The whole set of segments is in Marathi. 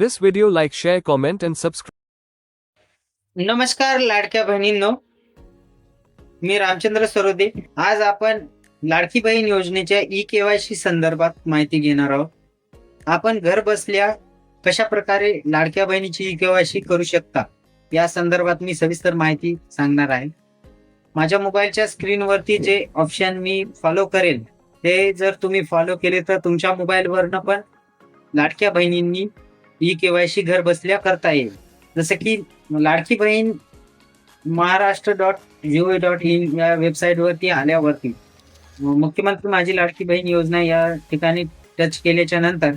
This video like share comment and subscribe नमस्कार लाडक्या बहिणींनो. मी रामचंद्र सरोदे. आज आपण लाडकी बहीण योजनेच्या ई केवायसी संदर्भात माहिती घेणार आहोत. आपण घर बसल्या कशा प्रकारे लाडक्या बहिणीची ई केवायसी करू शकता या संदर्भात मी सविस्तर माहिती सांगणार आहे. माझ्या मोबाईलच्या स्क्रीनवरती जे ऑप्शन मी फॉलो करेल ते जर तुम्ही फॉलो केले तर तुमच्या मोबाईलवरनं पण लाडक्या बहिणींनी ई केवायसी घर बसल्या करता येईल. जसं की लाडकी बहीण Maharashtra dot gov dot in या वेबसाईटवरती आल्यावरती मुख्यमंत्री माझी लाडकी बहीण योजना या ठिकाणी टच केल्याच्यानंतर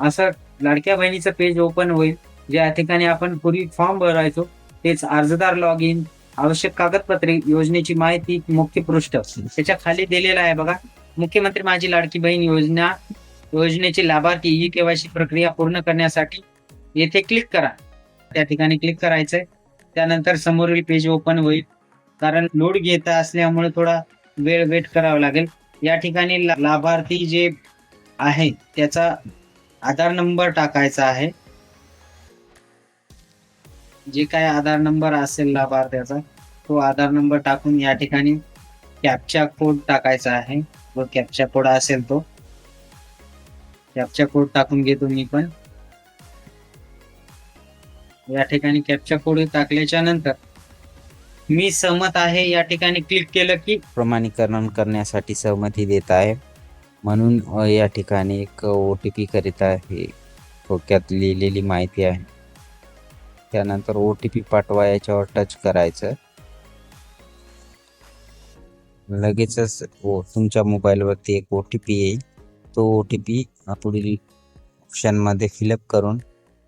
असं लाडक्या बहिणीचं पेज ओपन होईल. ज्या ठिकाणी आपण पूर्वी फॉर्म भरायचो तेच अर्जदार लॉग इन आवश्यक कागदपत्रे योजनेची माहिती मुख्य पृष्ठ त्याच्याखाली दिलेला आहे बघा. मुख्यमंत्री माझी लाडकी बहीण योजना योजनेचे लाभार्थी ई केवायसी प्रक्रिया पूर्ण करण्यासाठी येथे क्लिक करा. त्या ठिकाणी क्लिक करायचंय. त्यानंतर समोरील पेज ओपन होईल. कारण लोड घेत असल्यामुळे थोडा वेळ वेट करावा लागेल. या ठिकाणी लाभार्थी जे आहे त्याचा आधार नंबर टाकायचा आहे. जे काय आधार नंबर असेल लाभार्थ्याचा तो आधार नंबर टाकून या ठिकाणी कॅपचा कोड टाकायचा आहे. व कॅपचा कोड असेल तो. कॅपचा कोड टाकून घेतो मी पण. या ठिकाणी कॅपचा कोड टाकल्याच्या नंतर मी सहमत आहे या ठिकाणी क्लिक केलं की प्रमाणीकरण करण्यासाठी सहमती देत आहे. म्हणून या ठिकाणी एक ओ टी पी करीत आहे. थोडक्यात लिहिलेली माहिती आहे. त्यानंतर ओ टी पी पाठवा याच्यावर टच करायचं. लगेचच तुमच्या मोबाईलवरती एक ओ टी पी येईल. तो ओ टी पी पुढील ऑप्शनमध्ये फिलअप करून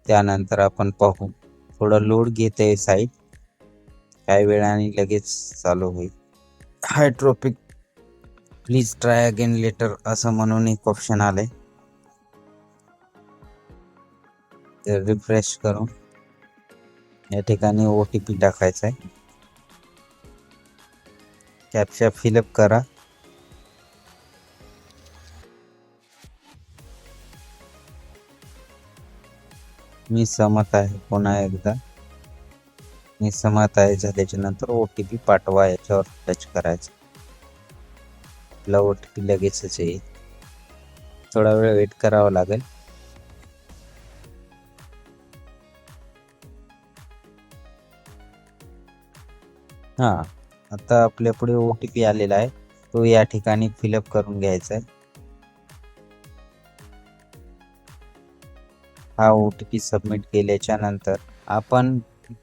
त्यानंतर आपण पाहू. थोडं लोड घेत आहे साईट काही वेळाने लगेच चालू होईल. High traffic please try again later असं म्हणून एक ऑप्शन आलंय. तर रिफ्रेश करून या ठिकाणी ओ टी पी टाकायचा आहे कॅप्चा फिलअप करा. मी सहमत आहे. पुन्हा एकदा. मी सहमत आहे. झाल्याच्यानंतर ओ टी पी पाठवा. याच्यावर टच करायचं. आपला ओ टी पी लगेचच येईल. थोडा वेळ वेट करावा लागेल. हां. आता आपल्या पुढे ओ टी पी आलेला आहे. तो या ठिकाणी फिलअप करून घ्यायचा आहे. हा ओ टी पी सबमिट केल्याच्यानंतर आपण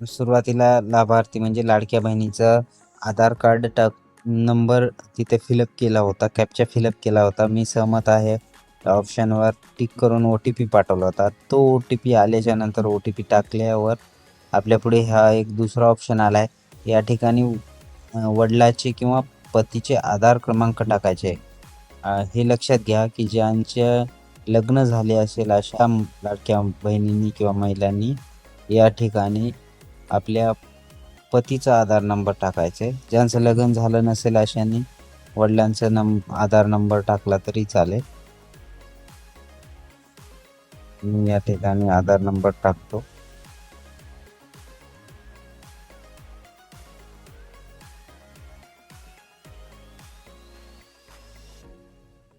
सुरुवातीला लाभार्थी म्हणजे लाडक्या बहिणीचं आधार कार्ड टाक नंबर तिथे फिलअप केला होता कॅपचा फिलअप केला होता. मी सहमत आहे. त्या ऑप्शनवर टिक करून ओ टी पी पाठवला होता. तो ओ टी पी आल्याच्यानंतर ओ टी पी टाकल्यावर आपल्यापुढे हा एक दुसरा ऑप्शन आला आहे या ठिकाणी वडिलाचे किंवा पतीचे आधार क्रमांक टाकायचे हे लक्षात घ्या की ज्यांच्या लग्न झाले असेल अशा लाडक्या बहिणींनी किंवा महिलांनी या ठिकाणी आपल्या पतीचा आधार नंबर टाकायचा आहे. ज्यांचं लग्न झालं नसेल अशांनी वडिलांचा नम आधार नंबर टाकला तरी चालेल. मी या ठिकाणी आधार नंबर टाकतो.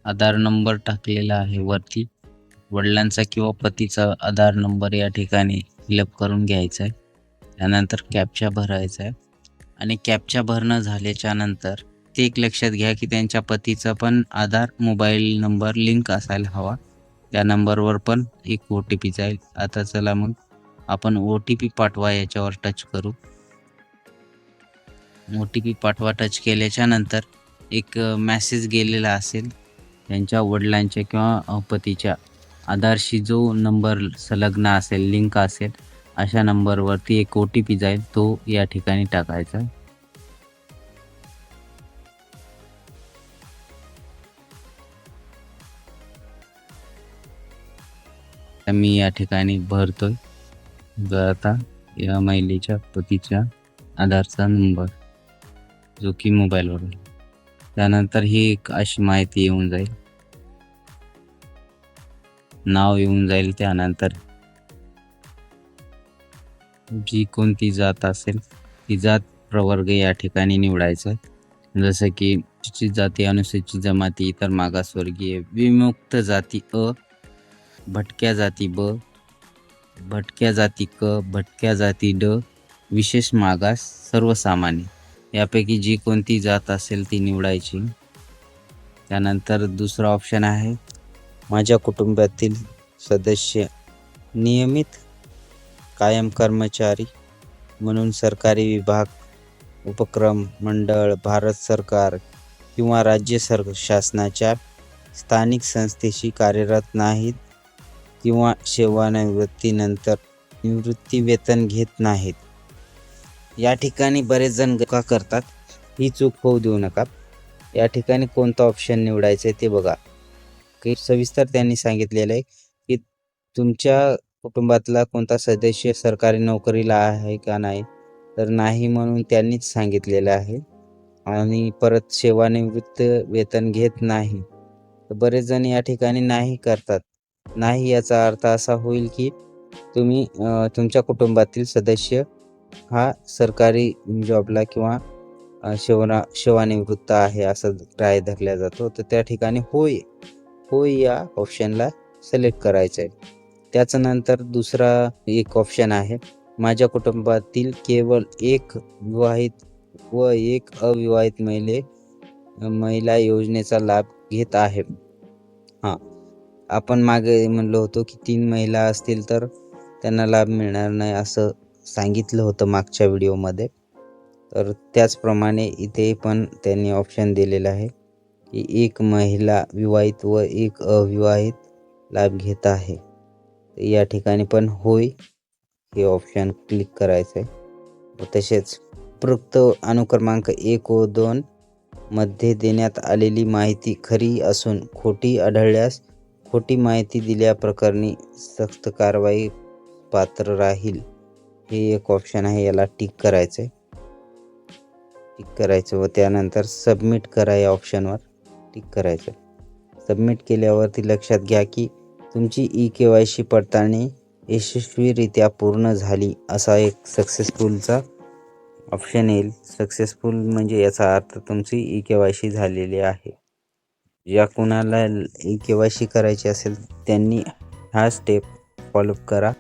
आधार नंबर टाकलेला आहे वरती. वडिलांचा किंवा पतीचा आधार नंबर या ठिकाणी फिलअप करून घ्यायचा आहे. त्यानंतर कॅपचा भरायचा आहे. आणि कॅपचा भरणं झाल्याच्यानंतर ते एक लक्षात घ्या की त्यांच्या पतीचा पण आधार मोबाईल नंबर लिंक असायला हवा. त्या नंबरवर पण एक ओ टी पी जाईल. आता चला मग आपण ओ टी पी पाठवा याच्यावर टच करू. ओ टी पी पाठवा टच केल्याच्यानंतर एक मॅसेज गेलेला असेल. त्यांच्या वडिलांच्या किंवा पतीच्या आधारशी जो नंबर संलग्न असेल लिंक असेल अशा नंबरवरती एक ओ टी पी जाईल तो या ठिकाणी टाकायचा मी या ठिकाणी भरतोय जर आता या महिलेच्या पतीच्या आधारचा नंबर जो की मोबाईलवर आहे. त्यानंतर ही एक अशी माहिती येऊन जाईल. नाव येऊन जाईल त्यानंतर. जी कोणती जात असेल ती जात प्रवर्ग या ठिकाणी निवडायचं. जसं की अनुसूचित जाती अनुसूचित जमाती इतर मागासवर्गीय विमुक्त जाती अ भटक्या जाती ब भटक्या जाती क भटक्या जाती ड विशेष मागास सर्वसामान्य. यापैकी जी कोणती जात असेल ती निवडायची. त्यानंतर दुसरा ऑप्शन आहे माझ्या कुटुंबातील सदस्य नियमित कायम कर्मचारी म्हणून सरकारी विभाग उपक्रम मंडळ भारत सरकार किंवा राज्य सर शासनाच्या स्थानिक संस्थेशी कार्यरत नाहीत किंवा सेवानिवृत्तीनंतर निवृत्ती वेतन घेत नाहीत. या ठिकाणी बरेच जण का करतात. ही चूक होऊ देऊ नका. या ठिकाणी कोणता ऑप्शन निवडायचं आहे ते बघा. काही सविस्तर त्यांनी सांगितलेलं आहे की तुमच्या कुटुंबातला कोणता सदस्य सरकारी नोकरीला आहे का नाही? तर नाही म्हणून त्यांनीच सांगितलेलं आहे. आणि परत सेवानिवृत्त वेतन घेत नाही. तर बरेच जण या ठिकाणी नाही करतात. नाही याचा अर्थ असा होईल की तुम्ही तुमच्या कुटुंबातील सदस्य हा सरकारी जॉबला किंवा शिवना शिवानिवृत्त सेवानिवृत्त आहे असं राय धरला जातो. तर त्या ठिकाणी होय होय या ऑप्शनला सिलेक्ट करायचं आहे त्याच्यानंतर दुसरा एक ऑप्शन आहे. माझ्या कुटुंबातील केवळ एक विवाहित व एक अविवाहित महिले महिला योजनेचा लाभ घेत आहे. हां आपण मागे म्हणलो होतो की तीन महिला असतील तर त्यांना लाभ मिळणार नाही असं सांगितलं होतं मागच्या व्हिडिओमध्ये. तर त्याचप्रमाणे इथे पण त्यांनी ऑप्शन दिलेलं आहे की एक महिला विवाहित व एक अविवाहित लाभ घेत आहे. या ठिकाणी पण होय हे ऑप्शन क्लिक करायचं आहे व तसेच उपरोक्त अनुक्रमांक एक व दोन मध्ये देण्यात आलेली माहिती खरी असून खोटी आढळल्यास खोटी माहिती दिल्याप्रकरणी सक्त कारवाई पात्र राहील. हे एक ऑप्शन आहे याला टिक करायचं आहे टिक करायचं व त्यानंतर सबमिट करा या ऑप्शनवर टिक करायचं. सबमिट केल्यावरती लक्षात घ्या की तुमची ई के वाय सी पडताळणी यशस्वीरित्या पूर्ण झाली असा एक सक्सेसफुलचा ऑप्शन येईल. सक्सेसफुल म्हणजे याचा अर्थ तुमची ई के वाय सी झालेली आहे. ज्या कुणाला ई के वाय सी करायची असेल त्यांनी हा स्टेप फॉलोअप करा.